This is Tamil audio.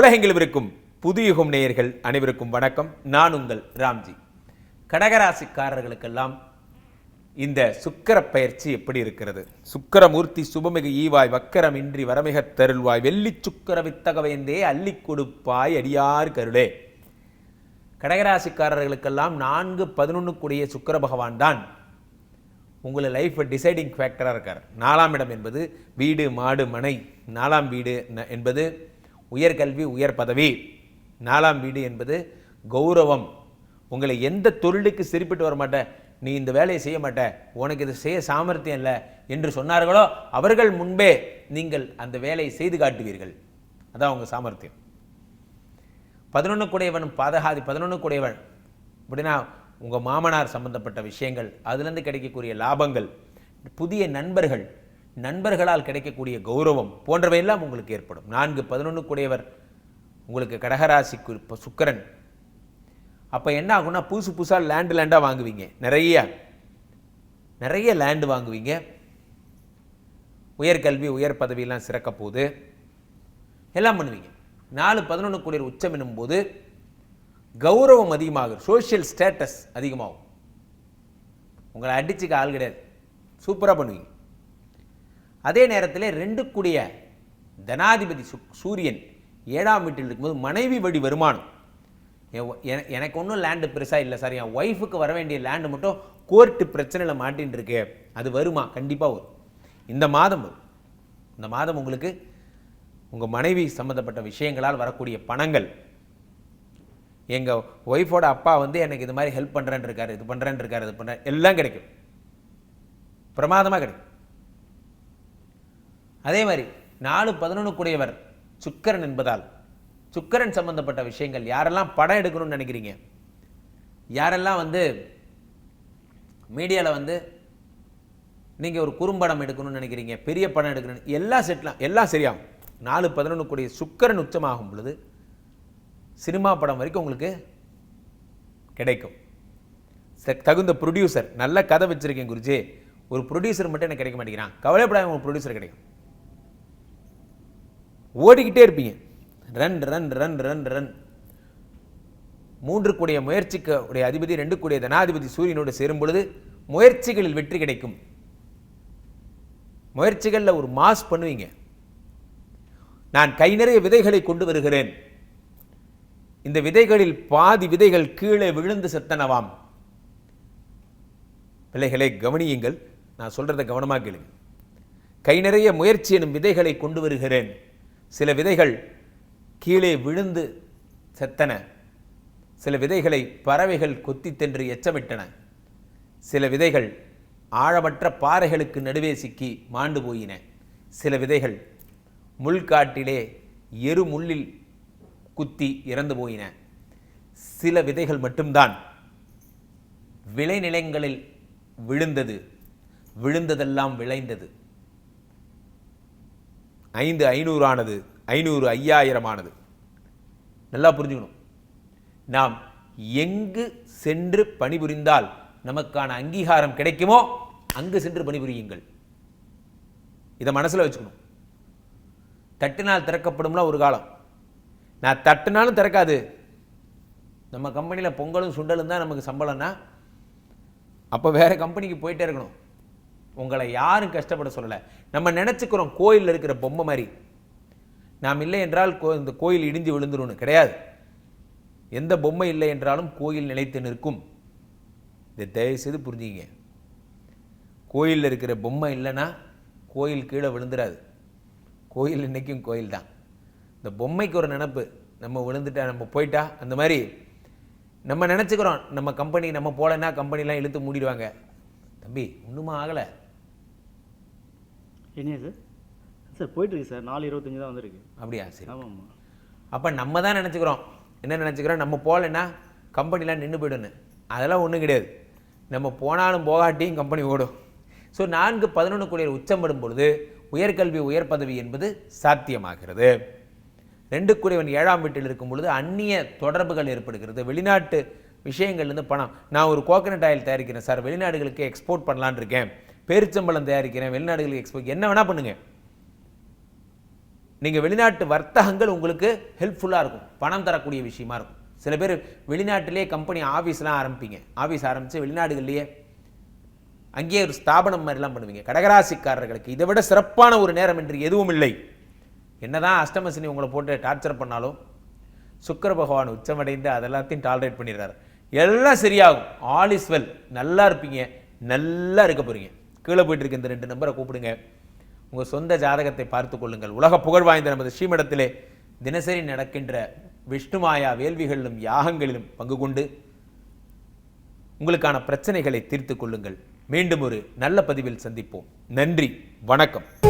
உலகெங்கிலும் இருக்கும் புதுயுகம் நேயர்கள் அனைவருக்கும் வணக்கம். நான் உங்கள் ராம்ஜி. கடகராசிக்காரர்களுக்கெல்லாம் இந்த சுக்கர பயிற்சி எப்படி இருக்கிறது? சுக்கரமூர்த்தி சுபமிகு ஈவாய் வக்கரமின்றி வரமிக தருள்வாய் வெள்ளி சுக்கிர வித்தகவேந்தே அள்ளி கொடுப்பாய் அடியார் கருளே. கடகராசிக்காரர்களுக்கெல்லாம் நான்கு பதினொன்றுக்குடைய சுக்கர சுக்கிர பகவான் தான். உங்களை லைஃப் டிசைடிங் ஃபேக்டராக இருக்கார். நாலாம் இடம் என்பது வீடு மாடு மனை. நாலாம் வீடு என்பது உயர்கல்வி உயர் பதவி நாலாம் வீடு என்பது கௌரவம். உங்களை எந்த தொழிலுக்கு சிரிப்பிட்டு வர நீ இந்த வேலையை செய்ய மாட்ட உனக்கு இது செய்ய சாமர்த்தியம் இல்லை என்று சொன்னார்களோ அவர்கள் முன்பே நீங்கள் அந்த வேலையை செய்து காட்டுவீர்கள். அதான் உங்கள் சாமர்த்தியம். பதினொன்று கூடையவன் பாதகாதி பதினொன்று கூடையவன். அப்படின்னா உங்கள் மாமனார் சம்பந்தப்பட்ட விஷயங்கள் அதுலேருந்து கிடைக்கக்கூடிய லாபங்கள் புதிய நண்பர்கள் நண்பர்களால் கிடைக்கக்கூடிய கௌரவம் போன்றவையெல்லாம் உங்களுக்கு ஏற்படும். நான்கு பதினொன்றுக்குடையவர் உங்களுக்கு கடகராசிக்கு இப்போ சுக்கரன். அப்போ என்ன ஆகும்னா புதுசு புதுசாக லேண்டு லேண்டாக வாங்குவீங்க. நிறைய நிறைய லேண்டு வாங்குவீங்க. உயர்கல்வி உயர் பதவியெல்லாம் சிறக்க போகுது. எல்லாம் பண்ணுவீங்க. நாலு பதினொன்று கோடி உச்சம் என்னும்போது கௌரவம் அதிகமாகும் சோஷியல் ஸ்டேட்டஸ் அதிகமாகும். உங்களை அடிச்சுக்க ஆள் கிடையாது. சூப்பராக பண்ணுவீங்க. அதே நேரத்தில் ரெண்டு கூடிய தனாதிபதி சு சூரியன் ஏழாம் வீட்டில் இருக்கும்போது மனைவி வழி வருமானம். என் எனக்கு ஒன்றும் லேண்டு பெருசாக இல்லை சார் என் ஒய்ஃபுக்கு வர வேண்டிய லேண்டு மட்டும் கோர்ட்டு பிரச்சனையில் மாட்டின்னு இருக்கு அது வருமா? கண்டிப்பாக வரும். இந்த மாதம் வரும். இந்த மாதம் உங்களுக்கு உங்கள் மனைவி சம்மந்தப்பட்ட விஷயங்களால் வரக்கூடிய பணங்கள். எங்கள் ஒய்ஃபோட அப்பா வந்து எனக்கு இது மாதிரி ஹெல்ப் பண்ணுறேன்னு இருக்காரு இது பண்ணுறேன்னு இருக்காரு இது பண்ணுறேன் எல்லாம் கிடைக்கும். பிரமாதமாக கிடைக்கும். அதே மாதிரி நாலு பதினொன்று கூடியவர் என்பதால் சுக்கரன் சம்பந்தப்பட்ட விஷயங்கள் யாரெல்லாம் படம் எடுக்கணும்னு நினைக்கிறீங்க? யாரெல்லாம் வந்து மீடியாவில் வந்து நீங்கள் ஒரு குறும்படம் எடுக்கணும்னு நினைக்கிறீங்க பெரிய படம் எடுக்கணும் எல்லாம் செட்லாம் எல்லாம் சரியாகும். நாலு பதினொன்று கூடிய உச்சமாகும் பொழுது சினிமா படம் வரைக்கும் உங்களுக்கு கிடைக்கும். தகுந்த ப்ரொடியூசர் நல்ல கதை வச்சுருக்கேன் குருஜி. ஒரு ப்ரொடியூசர் மட்டும் எனக்கு கிடைக்க மாட்டேங்கிறான். கவலைப்படாத உங்களுக்கு ப்ரொடியூசர் கிடைக்கும். ஓடிக்கிட்டே இருப்பீங்க. Run run run run run. மூன்று கூடிய முயற்சிக்கு உடைய அதிபதி ரெண்டு கூடிய தனாதிபதி சூரியனோடு சேரும் பொழுது முயற்சிகளில் வெற்றி கிடைக்கும். முயற்சிகளில் ஒரு மாஸ் பண்ணுவீங்க. நான் கை நிறைய விதைகளை கொண்டு வருகிறேன். இந்த விதைகளில் பாதி விதைகள் கீழே விழுந்து செத்தனவாம். பிள்ளைகளை கவனியுங்கள். நான் சொல்றதை கவனமாக கேளுங்க. கை நிறைய முயற்சி எனும் விதைகளை கொண்டு வருகிறேன். சில விதைகள் கீழே விழுந்து செத்தன. சில விதைகளை பறவைகள் கொத்தி தின்று எச்சமிட்டன. சில விதைகள் ஆழமற்ற பாறைகளுக்கு நடுவே சிக்கி மாண்டு போயின. சில விதைகள் முள்காட்டிலே எரு முள்ளில் குத்தி இறந்து போயின. சில விதைகள் மட்டும்தான் விளைநிலங்களில் விழுந்தது. விழுந்ததெல்லாம் விளைந்தது. ஐந்து ஐநூறானது ஐநூறு ஐயாயிரமானது. நல்லா புரிஞ்சுக்கணும். நாம் எங்கு சென்று பணிபுரிந்தால் நமக்கான அங்கீகாரம் கிடைக்குமோ அங்கு சென்று பணிபுரியுங்கள். இதை மனசில் வச்சுக்கணும். தட்டினால் திறக்கப்படும்லாம் ஒரு காலம். நான் தட்டுனாலும் திறக்காது. நம்ம கம்பெனியில் பொங்கலும் சுண்டலும் தான் நமக்கு சம்பளம்னா அப்போ வேறு கம்பெனிக்கு போயிட்டே இருக்கணும். உங்களை யாரும் கஷ்டப்பட சொல்லலை. நம்ம நினச்சிக்கிறோம் கோயிலில் இருக்கிற பொம்மை மாதிரி. நாம் இல்லை என்றால் கோ இந்த கோயில் இடிஞ்சு விழுந்துரும்னு கிடையாது. எந்த பொம்மை இல்லை என்றாலும் கோயில் நிலைத்து நிற்கும். இதை தயவுசெய்து புரிஞ்சுங்க கோயிலில் இருக்கிற பொம்மை இல்லைன்னா கோயில் கீழே விழுந்துடாது கோயில் இன்றைக்கும் கோயில் தான். இந்த பொம்மைக்கு ஒரு நினப்பு. நம்ம விழுந்துட்டா நம்ம போயிட்டா அந்த மாதிரி. நம்ம நினச்சிக்கிறோம் நம்ம கம்பெனி நம்ம போகலன்னா கம்பெனிலாம் இழுத்து மூடிடுவாங்க. தம்பி ஒன்றுமா ஆகலை? என்னையா சார் சார் போயிட்டுருக்கு சார். நாலு இருபத்தஞ்சு தான் வந்திருக்கு. அப்படியா? சரி. ஆமாம்மா. அப்போ நம்ம தான் நினச்சிக்கிறோம். என்ன நினச்சிக்கிறோம்? நம்ம போகலைன்னா கம்பெனிலாம் நின்று போயிடுன்னு அதெல்லாம் ஒன்றும் கிடையாது. நம்ம போனாலும் போகாட்டியும் கம்பெனி ஓடும். ஸோ நான்கு பதினொன்று கோடியர் உச்சம் படும் பொழுது உயர்கல்வி உயர் பதவி என்பது சாத்தியமாகிறது. ரெண்டு கூடியவன் ஏழாம் வீட்டில் இருக்கும் பொழுது அந்நிய தொடர்புகள் ஏற்படுகிறது. வெளிநாட்டு விஷயங்கள்லேருந்து பணம். நான் ஒரு கோகனட் ஆயில் தயாரிக்கிறேன் சார். வெளிநாடுகளுக்கு எக்ஸ்போர்ட் பண்ணலான்னு இருக்கேன். பேரிச்சம்பழம் தயாரிக்கிறேன் வெளிநாடுகளுக்கு எக்ஸ்போர்ட் என்ன வேணால் பண்ணுங்கள் நீங்கள் வெளிநாட்டு வர்த்தகங்கள் உங்களுக்கு ஹெல்ப்ஃபுல்லாக இருக்கும் பணம் தரக்கூடிய விஷயமா இருக்கும். சில பேர் வெளிநாட்டிலே கம்பெனி ஆஃபீஸ்லாம் ஆரம்பிப்பீங்க. ஆஃபீஸ் ஆரம்பித்து வெளிநாடுகள்லேயே அங்கேயே ஒரு ஸ்தாபனம் மாதிரிலாம் பண்ணுவீங்க. கடகராசிக்காரர்களுக்கு இதை விட சிறப்பான ஒரு நேரம் என்று எதுவும் இல்லை. என்னதான் அஷ்டமசினி உங்களை போட்டு டார்ச்சர் பண்ணாலும் சுக்கர பகவான் உச்சமடைந்து அதெல்லாத்தையும் டாலரேட் பண்ணிடுறாரு. எல்லாம் சரியாகும். ஆல் இஸ் வெல் நல்லா இருப்பீங்க. நல்லா இருக்க போகிறீங்க கீழே போயிட்டு இருக்க இந்த ரெண்டு நம்பரை கூப்பிடுங்க. உங்கள் சொந்த ஜாதகத்தை பார்த்து கொள்ளுங்கள். உலக புகழ் வாய்ந்த நமது ஸ்ரீமடத்திலே தினசரி நடக்கின்ற விஷ்ணுமாயா வேள்விகளிலும் யாகங்களிலும் பங்கு கொண்டு உங்களுக்கான பிரச்சனைகளை தீர்த்துக் கொள்ளுங்கள். மீண்டும் ஒரு நல்ல பதிவில் சந்திப்போம். நன்றி. வணக்கம்.